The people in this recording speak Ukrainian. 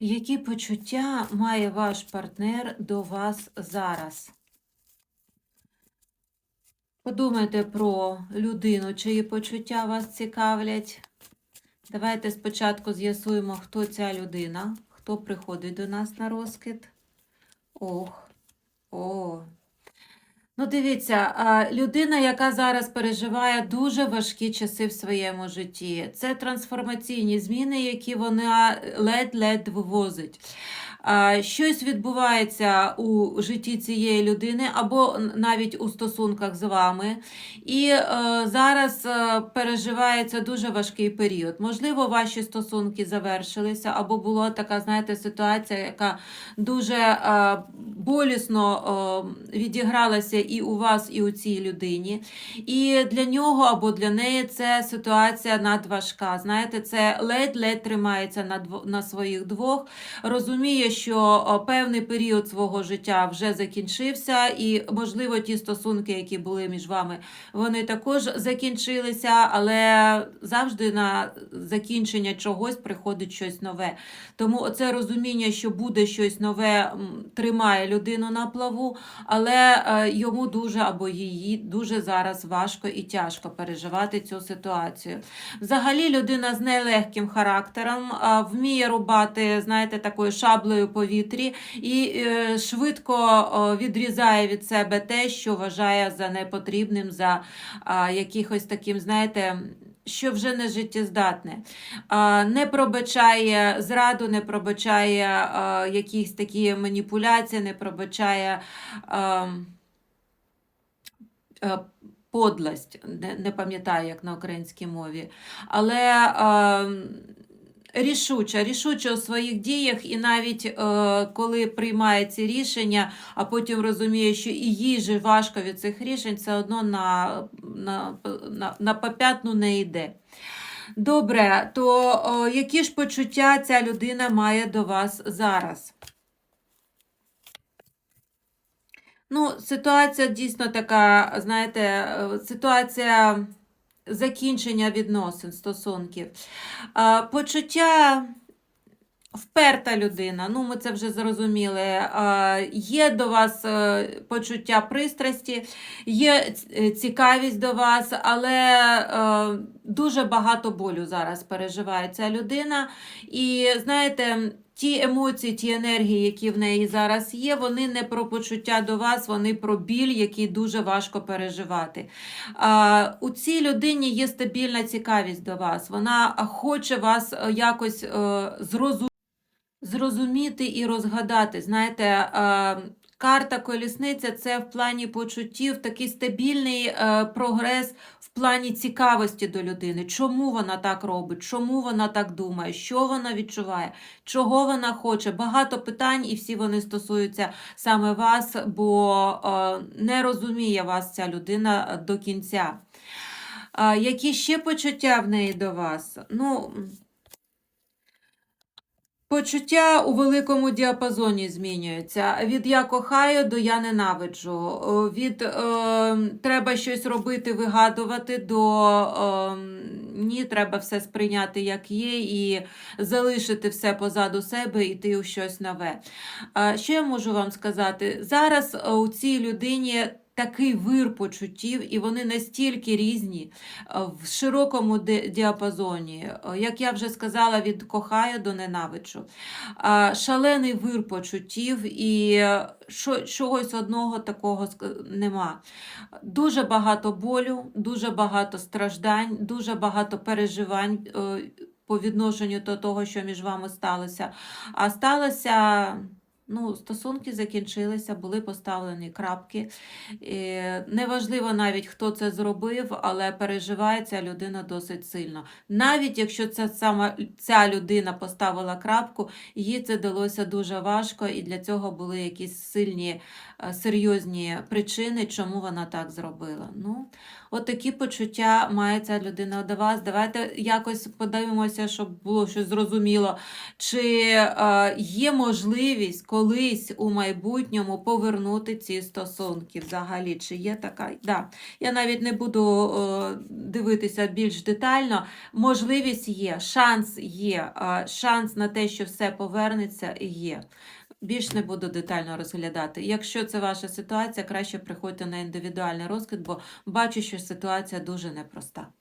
Які почуття має ваш партнер до вас зараз? Подумайте про людину, чиї почуття вас цікавлять. Давайте спочатку з'ясуємо, хто ця людина, хто приходить до нас на розкид. Ох, о. Ну, дивіться, людина, яка зараз переживає дуже важкі часи в своєму житті. Це трансформаційні зміни, які вона ледь-ледь вивозить. Щось відбувається у житті цієї людини або навіть у стосунках з вами. І е, зараз е, переживається дуже важкий період. Можливо, ваші стосунки завершилися, або була така, знаєте, ситуація, яка дуже е, болісно відігралася і у вас, і у цій людині. І для нього або для неї це ситуація надважка. Знаєте, це ледь-ледь тримається на, на своїх двох, розуміє, що певний період свого життя вже закінчився, і, можливо, ті стосунки, які були між вами, вони також закінчилися, але завжди на закінчення чогось приходить щось нове. Тому оце розуміння, що буде щось нове, тримає людину на плаву, але е, йому дуже або її дуже зараз важко і тяжко переживати цю ситуацію. Взагалі, людина з нелегким характером а, вміє рубати, знаєте, такою шаблею повітрі і е, швидко відрізає від себе те, що вважає за непотрібним, за якихось таким, знаєте. Що вже не життєздатне, не пробачає зраду, не пробачає якісь такі маніпуляції, не пробачає подлость, не пам'ятаю, як на українській мові. Але рішуча, рішуча у своїх діях, і навіть е, коли приймає ці рішення, а потім розуміє, що і їй же важко від цих рішень, все одно на, на, на, на попятну не йде. Добре, то о, які ж почуття ця людина має до вас зараз? Ну, ситуація дійсно така, знаєте, ситуація закінчення відносин, стосунків. Почуття вперта людина, ну ми це вже зрозуміли. Є до вас е, почуття пристрасті, є цікавість до вас, але е, дуже багато болю зараз переживає ця людина. І знаєте, ті емоції, ті енергії, які в неї зараз є, вони не про почуття до вас, вони про біль, який дуже важко переживати. У цій людині є стабільна цікавість до вас. Вона хоче вас е, якось е, зрозуміти. Зрозуміти і розгадати. Знаєте, е, карта колісниця це в плані почуттів такий стабільний е, прогрес в плані цікавості до людини. Чому вона так робить, чому вона так думає, що вона відчуває, чого вона хоче. Багато питань, і всі вони стосуються саме вас, бо е, не розуміє вас ця людина до кінця. Які ще почуття в неї до вас? Ну, Почуття у великому діапазоні змінюються. Від я кохаю до я ненавиджу. Від е, треба щось робити, вигадувати до е, ні, треба все сприйняти як є, і залишити все позаду себе і йти у щось нове. А що я можу вам сказати? Зараз е, у цій людині. Такий вир почуттів, і вони настільки різні е, в широкому діапазоні. Е, Як я вже сказала, від кохаю до ненавиджу. А, Шалений вир почуттів і е, чогось одного такого нема. Дуже багато болю, дуже багато страждань, дуже багато переживань по відношенню до того, що між вами сталося. А сталося. Ну, стосунки закінчилися, були поставлені крапки. Неважливо навіть, хто це зробив, але переживає ця людина досить сильно. Навіть якщо ця сама ця людина поставила крапку, їй це далося дуже важко, і для цього були якісь сильні, е, серйозні причини, чому вона так зробила. Ну, От почуття має ця людина до вас. Давайте якось подивимося, щоб було щось зрозуміло. Чи е, є можливість колись у майбутньому повернути ці стосунки взагалі? Чи є така? Да. Я навіть не буду е, дивитися більш детально. Можливість є, шанс є, е, шанс на те, що все повернеться, є. Більш не буду детально розглядати. Якщо це ваша ситуація, краще приходьте на індивідуальний розклад, бо бачу, що ситуація дуже непроста.